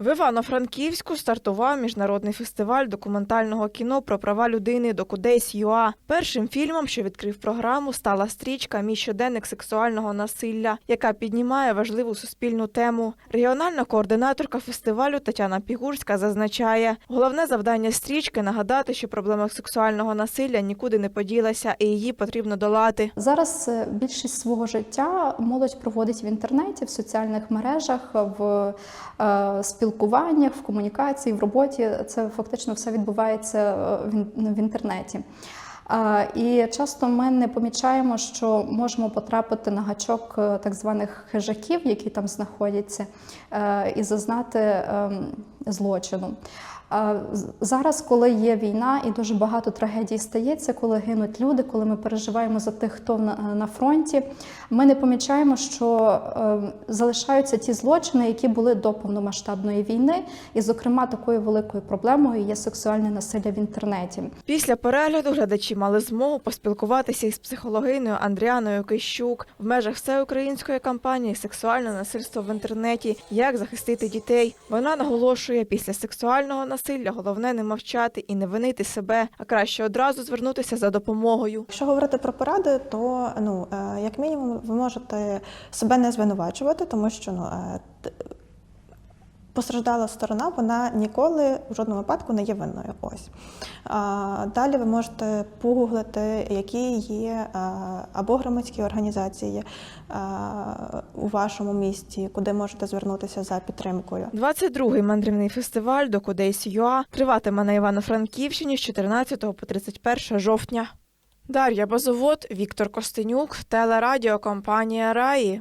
В Івано-Франківську стартував міжнародний фестиваль документального кіно про права людини Докудейс ЮА. Першим фільмом, що відкрив програму, стала стрічка Мій щоденник сексуального насилля, яка піднімає важливу суспільну тему. Регіональна координаторка фестивалю Тетяна Пігурська зазначає, головне завдання стрічки нагадати, що проблема сексуального насилля нікуди не поділася, і її потрібно долати. Зараз е, більшість свого життя молодь проводить в інтернеті, в соціальних мережах, в е, спілкуваннях, в комунікації, в роботі. Це фактично все відбувається е, в інтернеті. І часто ми не помічаємо, що можемо потрапити на гачок е, так званих хижаків, які там знаходяться, е, і зазнати ем, злочину. Зараз, коли є війна і дуже багато трагедій стається, коли гинуть люди, коли ми переживаємо за тих, хто на, фронті, ми не помічаємо, що е, залишаються ті злочини, які були до повномасштабної війни, і, зокрема, такою великою проблемою є сексуальне насилля в інтернеті. Після перегляду глядачі мали змогу поспілкуватися із психологиною Андріаною Кищук в межах всеукраїнської кампанії Сексуальне насильство в інтернеті. Як захистити дітей. Вона наголошує, після сексуального насилля головне не мовчати і не винити себе, а краще одразу звернутися за допомогою. Якщо говорити про поради, то ну е, як мінімум ви можете себе не звинувачувати, тому що ну е, постраждала сторона, вона ніколи в жодному випадку не є винною. Ось далі ви можете погуглити, які є е, або громадські організації е, у вашому місті, куди можете звернутися за підтримкою. 22-й мандрівний фестиваль Докудейс ЮА триватиме на Івано-Франківщині з 14 по 31 жовтня. Дар'я Базовод, Віктор Костенюк, телерадіокомпанія Раї.